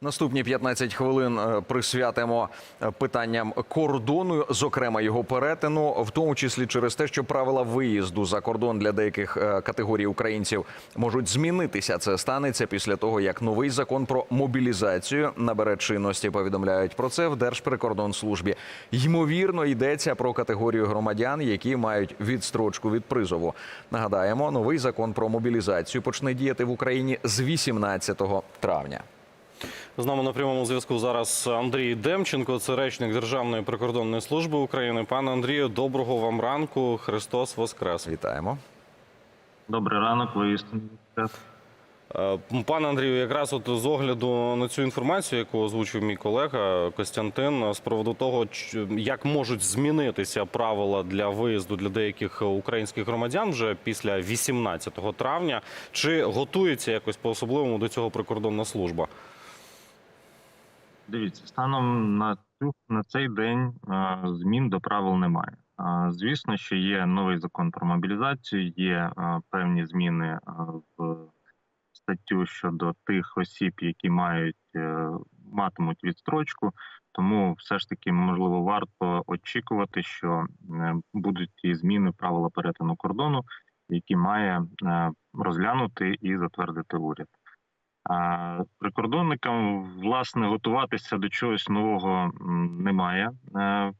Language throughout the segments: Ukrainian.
Наступні 15 хвилин е, присвятимо е, питанням кордону, зокрема його перетину, в тому числі через те, що правила виїзду за кордон для деяких е, категорій українців можуть змінитися. Це станеться після того, як новий закон про мобілізацію набере чинності. Повідомляють про це в Держприкордонслужбі. Ймовірно, йдеться про категорію громадян, які мають відстрочку від призову. Нагадаємо, новий закон про мобілізацію почне діяти в Україні з 18 травня. З нами на прямому зв'язку зараз Андрій Демченко, це речник Державної прикордонної служби України. Пане Андрію, доброго вам ранку. Христос Воскрес. Вітаємо. Добрий ранок, ви істинний експерт. Е, Пане Андрію, якраз от з огляду на цю інформацію, яку озвучив мій колега Костянтин, з приводу того, як можуть змінитися правила для виїзду для деяких українських громадян вже після 18 травня, чи готується якось по особливому до цього прикордонна служба? Дивіться, станом на цю на цей день е, змін до правил немає. Е, звісно, що є новий закон про мобілізацію, є е, певні зміни в статтю щодо тих осіб, які мають матимуть відстрочку. Тому все ж таки можливо варто очікувати, що будуть ті зміни правила перетину кордону, які має розглянути і затвердити уряд. Прикордонникам власне готуватися до чогось нового немає е,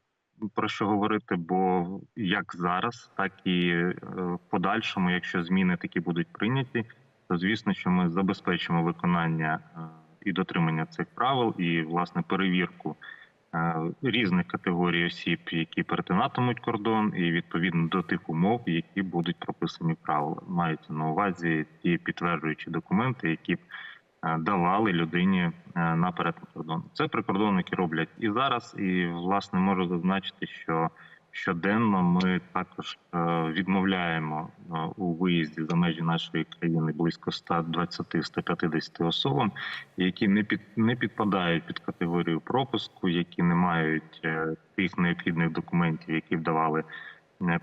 про що говорити, бо як зараз, так і е, в подальшому, якщо зміни такі будуть прийняті, то звісно, що ми забезпечимо виконання е, і дотримання цих правил, і власне перевірку різних категорій осіб, які перетинатимуть кордон, і відповідно до тих умов, які будуть прописані правила. Мається на увазі ті підтверджуючі документи, які давали людині е, на перетин кордону. Це прикордонники роблять і зараз, і власне можу зазначити, що щоденно ми також е, відмовляємо е, у виїзді за межі нашої країни близько 120-150 особам, які не під не підпадають під категорію пропуску, які не мають е, тих необхідних документів, які б давали е,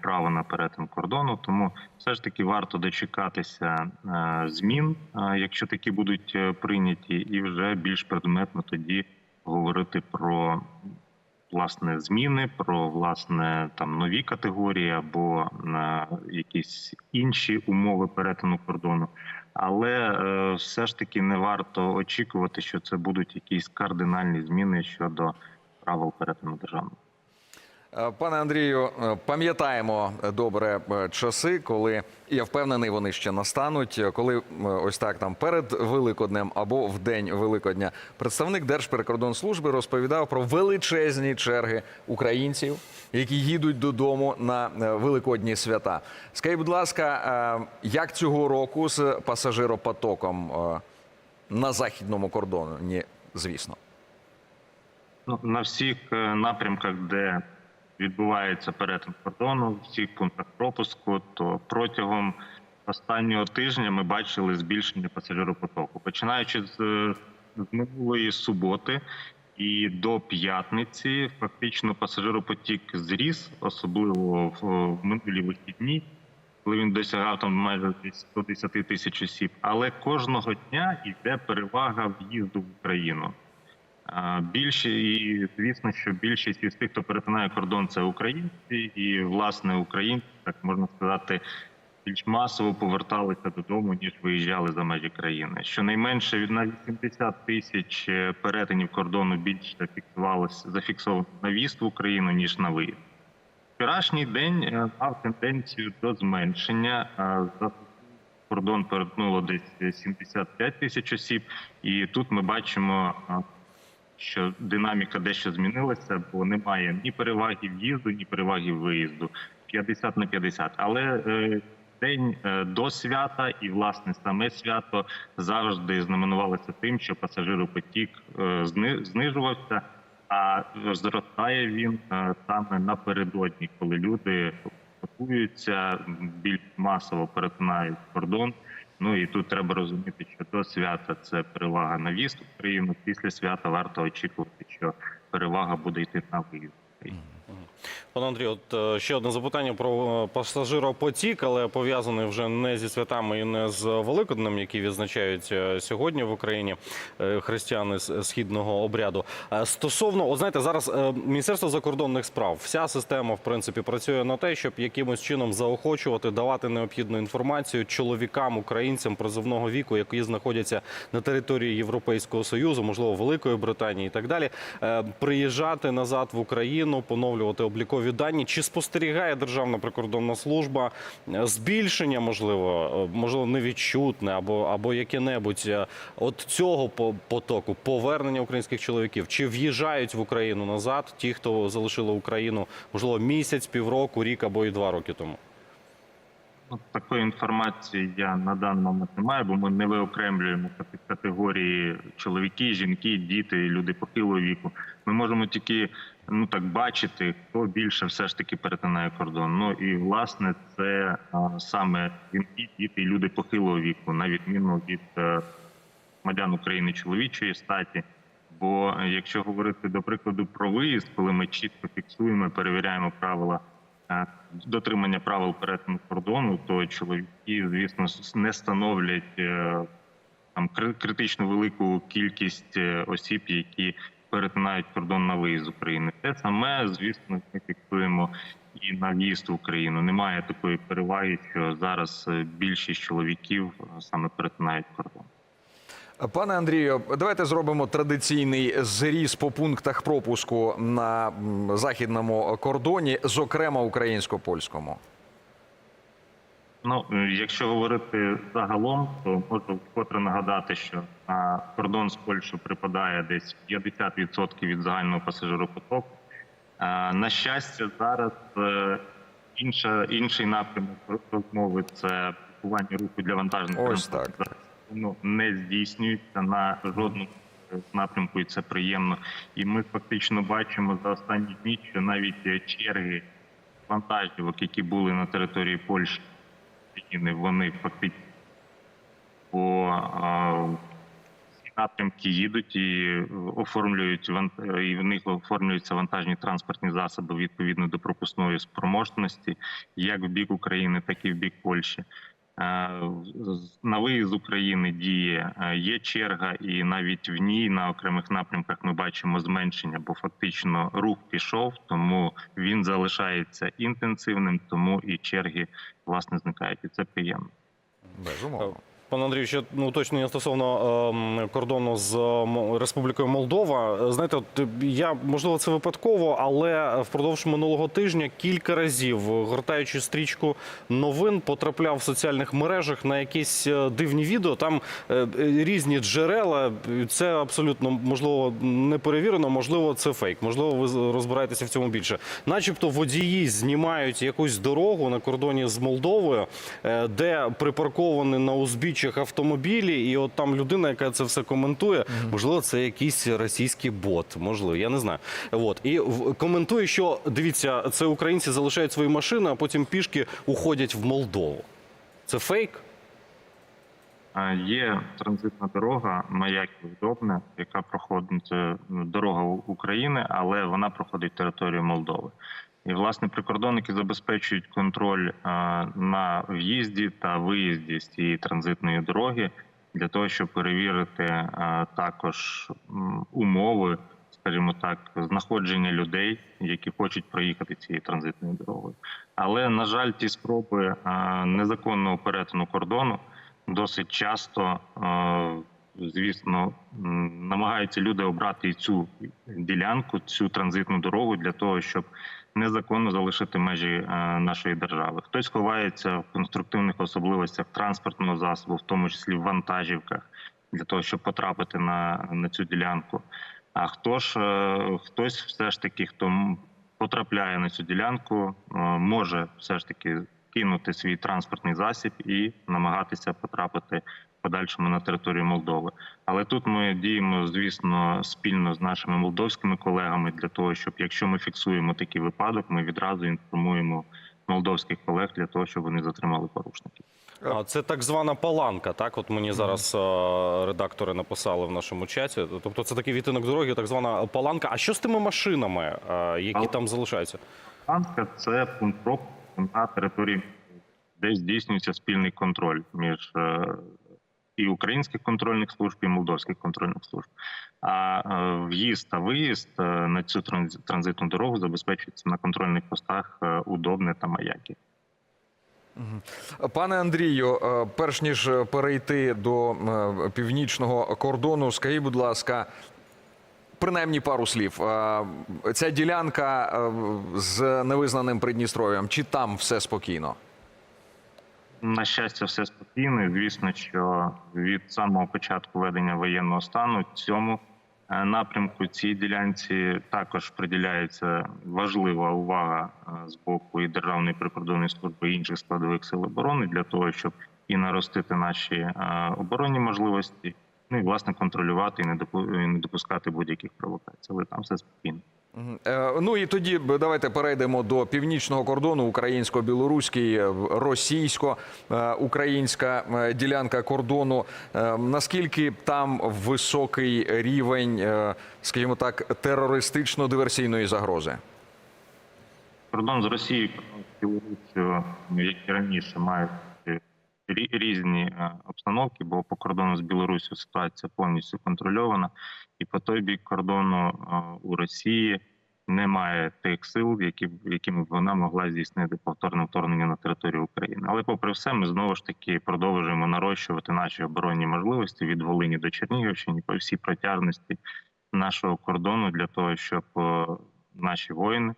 право на перетин кордону. Тому все ж таки варто дочекатися е, змін, е, якщо такі будуть е, прийняті, і вже більш предметно тоді говорити про власне зміни, про власне там нові категорії або на якісь інші умови перетину кордону. Але е, все ж таки не варто очікувати, що це будуть якісь кардинальні зміни щодо правил перетину державного. Е, Пане Андрію, е, пам'ятаємо добре е, часи, коли я впевнений, вони ще настануть. Коли ось так там перед Великоднем або в день Великодня представник Держприкордонслужби розповідав про величезні черги українців, які їдуть додому на великодні свята. Скажіть, будь ласка, як цього року з пасажиропотоком на західному кордоні, звісно. Ну, на всіх напрямках, де відбувається перетин кордону, в всіх пунктах пропуску, то протягом останнього тижня ми бачили збільшення пасажиропотоку. Починаючи з, з минулої суботи і до п'ятниці, фактично пасажиропотік зріс, особливо в, минулі вихідні. Коли він досягав там майже десь 110 тисяч осіб, але кожного дня йде перевага в'їзду в Україну. Більше і звісно, що більшість із тих, хто перетинає кордон, це українці, і власне українці, так можна сказати, більш масово поверталися додому ніж виїжджали за межі країни. Щонайменше від на 80 тисяч е, перетинів кордону більше фіксувалося зафіксовано на в'їзд в Україну ніж на виїзд. Вчорашній день е, мав тенденцію до зменшення. Е, За кордон перетнуло десь 75 тисяч осіб, і тут ми бачимо. Що динаміка дещо змінилася, бо немає ні переваги в'їзду, ні переваги виїзду. 50 на 50. Але е, день е, до свята і власне саме свято завжди знаменувалося тим, що пасажиропотік е, зни- знижувався, а зростає він е, саме напередодні, коли люди готуються більш масово перетинають кордон. Ну і тут треба розуміти, що до свята це перевага на в'їзд в Україну. Після свята варто очікувати, що перевага буде йти на виїзд. Пане Андрію, от е, ще одне запитання про е, пасажиропотік, але пов'язаний вже не зі святами і не з Великоднем, які відзначають е, сьогодні в Україні християни з східного обряду. Стосовно, от знаєте, зараз Міністерство закордонних справ, вся система в принципі працює на те, щоб якимось чином заохочувати, давати необхідну інформацію чоловікам, українцям призовного віку, які знаходяться на території Європейського союзу, можливо, Великої Британії і так далі, приїжджати назад в Україну, поновлювати облікові дані. Чи спостерігає Державна прикордонна служба е, збільшення, можливо, е, можливо, невідчутне або або яке-небудь е, от цього потоку повернення українських чоловіків? Чи в'їжджають в Україну назад ті, хто залишили Україну, можливо, місяць, півроку, рік або і два роки тому? Ну, Такої інформації я на даний момент не маю, бо ми не виокремлюємо категорії чоловіки, жінки, діти, люди похилого віку. Ми можемо тільки ну так бачити, хто більше все ж таки перетинає кордон. Ну і власне це а, саме жінки, діти, і люди похилого віку, на відміну від е, громадян України чоловічої статі. Бо якщо говорити до прикладу про виїзд, коли ми чітко фіксуємо, перевіряємо правила е, дотримання правил перетину кордону, то чоловіки, звісно, не становлять е, там кри- критично велику кількість осіб, які перетинають кордон на виїзд України. Те саме, звісно, ми фіксуємо і на в'їзд в Україну. Немає такої переваги, що зараз е, більшість чоловіків е, саме перетинають кордон. Пане Андрію, давайте зробимо традиційний зріз по пунктах пропуску на західному кордоні, зокрема українсько-польському. Ну, е, якщо говорити загалом, то можу вкотре нагадати, що на кордон з Польщею припадає десь 50% від загального пасажиропотоку. Е, На щастя, зараз е, інша, інший напрямок розмови це блокування руху для вантажних Ось транспортних так. не здійснюється на жодному напрямку, і це приємно. І ми фактично бачимо за останні дні, що навіть черги вантажівок, які були на території Польщі, України, вони фактично по напрямки їдуть і оформлюють ван- і в них оформлюються вантажні транспортні засоби відповідно до пропускної спроможності, як в бік України, так і в бік Польщі. Е, На виїзд з України діє е, є черга, і навіть в ній на окремих напрямках ми бачимо зменшення, бо фактично рух пішов, тому він залишається інтенсивним, тому і черги власне зникають, і це приємно. Безумовно. Пане Андрію, ще ну, уточнення стосовно ем, кордону з М- Республікою Молдова. Е, Знаєте, от е, я можливо це випадково, але впродовж минулого тижня кілька разів, гортаючи стрічку новин, потрапляв в соціальних мережах на якісь е, дивні відео. Там е, е, різні джерела. Це абсолютно можливо не перевірено, можливо, це фейк. Можливо, ви розбираєтеся в цьому більше. Начебто водії знімають якусь дорогу на кордоні з Молдовою, е, де припарковані на узбіччях автомобілі, і от там людина, яка це все коментує, можливо, це якийсь російський бот, можливо, я не знаю. От і коментує, що дивіться, це українці залишають свої машини, а потім пішки уходять в Молдову. Це фейк? Є транзитна дорога маяк Довбне, яка проходить ну, дорога України, але вона проходить територію Молдови. І власне прикордонники забезпечують контроль на в'їзді та виїзді з цієї транзитної дороги для того, щоб перевірити також умови, скажімо так, знаходження людей, які хочуть проїхати цією транзитною дорогою. Але на жаль, ті спроби незаконного перетину кордону досить часто, звісно, намагаються люди обрати цю ділянку, цю транзитну дорогу для того, щоб незаконно залишити межі е, нашої держави. Хтось ховається в конструктивних особливостях транспортного засобу, в тому числі в вантажівках, для того, щоб потрапити на, на цю ділянку. А хто ж е, хтось все ж таки, хто потрапляє на цю ділянку, е, може все ж таки кинути свій транспортний засіб і намагатися потрапити подальшому на територію Молдови. Але тут ми діємо, звісно, спільно з нашими молдовськими колегами для того, щоб якщо ми фіксуємо такий випадок, ми відразу інформуємо молдовських колег для того, щоб вони затримали порушників. А це так звана паланка. Так, от мені зараз редактори написали в нашому чаті. Тобто, це такий відтинок дороги, так звана паланка. А що з тими машинами, е, які там залишаються? Танка це пункт пропуску на території, де здійснюється спільний контроль між е, і українських контрольних служб, і молдовських контрольних служб. А е, в'їзд та виїзд е, на цю транз- транзитну дорогу забезпечується на контрольних постах е, Удобне та Маяки. Пане Андрію, перш ніж перейти до північного кордону, скажіть, будь ласка, принаймні пару слів. Ця ділянка з невизнаним Придністров'ям, чи там все спокійно? На щастя, все спокійно. І, Звісно, що від самого початку ведення воєнного стану цьому е, напрямку цій ділянці також приділяється важлива увага е, з боку і Державної прикордонної служби і інших складових сил оборони для того, щоб і наростити наші е, оборонні можливості, ну і власне контролювати і не допу- і не допускати будь-яких провокацій. Але там все спокійно. Е, Ну і тоді давайте перейдемо до північного кордону, українсько-білоруський, е, російсько-українська е, ділянка кордону. Наскільки там високий рівень, скажімо так, терористично-диверсійної загрози? Кордон з Росією, як і раніше, рі- різні е, обстановки, бо по кордону з Білоруссю ситуація повністю контрольована, і по той бік кордону е, у Росії немає тих сил, які якими б вона могла здійснити повторне вторгнення на територію України. Але, попри все, ми знову ж таки продовжуємо нарощувати наші оборонні можливості від Волині до Чернігівщини по всій протяжності нашого кордону для того, щоб е, наші воїни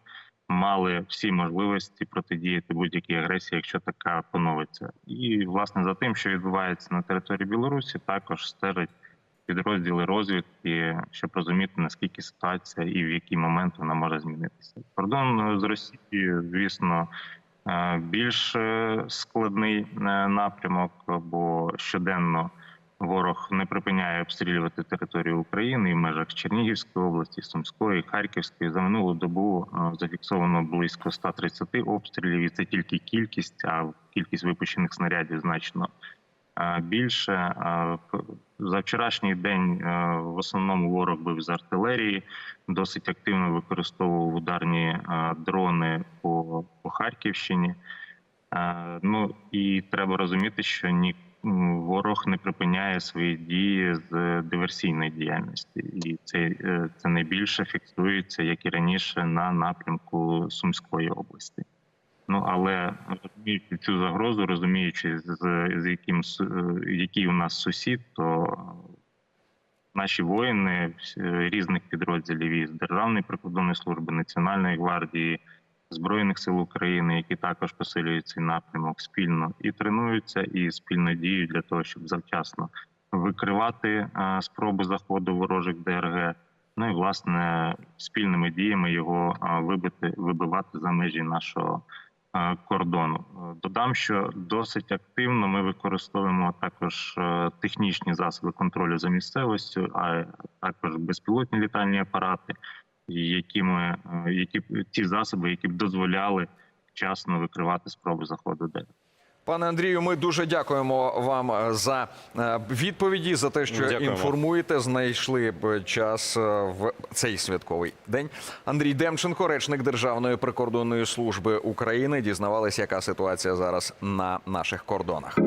мали всі можливості протидіяти будь-якій агресії, якщо така поновиться. І власне за тим, що відбувається на території Білорусі, також стежать підрозділи розвідки, щоб розуміти наскільки ситуація і в який момент вона може змінитися. Кордон е, з Росією, звісно. е, Більш е, складний напрямок, бо щоденно ворог не припиняє обстрілювати територію України і в межах Чернігівської області, Сумської, Харківської. За минулу добу е, зафіксовано близько 130 обстрілів, і це тільки кількість, а кількість випущених снарядів значно е, більше. Е, За вчорашній день в основному ворог бив з артилерії, досить активно використовував ударні дрони по, по Харківщині. Ну і треба розуміти, що ні ворог не припиняє свої дії з диверсійної діяльності, і це, е, це найбільше фіксується, як і раніше, на напрямку Сумської області. Ну але розуміючи цю загрозу, розуміючи з, з яким е, який у нас сусід, то наші воїни е, різних підрозділів із Державної прикордонної служби, Національної гвардії, Збройних сил України, які також посилюють цей напрямок спільно і тренуються, і спільно діють для того, щоб завчасно викривати е, спроби заходу ворожих ДРГ. Ну і власне спільними діями його е, вибити, вибивати за межі нашого е, кордону. Додам, що досить активно ми використовуємо також технічні засоби контролю за місцевістю, а також безпілотні літальні апарати, які ми е, які ті засоби, які б дозволяли вчасно викривати спроби заходу ДРГ. Пане Андрію, ми дуже дякуємо вам е, за е, відповіді, за те, що Дякуємо. інформуєте, знайшли б час в цей святковий день. Андрій Демченко, речник Державної прикордонної служби України, дізнавалися, яка ситуація зараз на наших кордонах.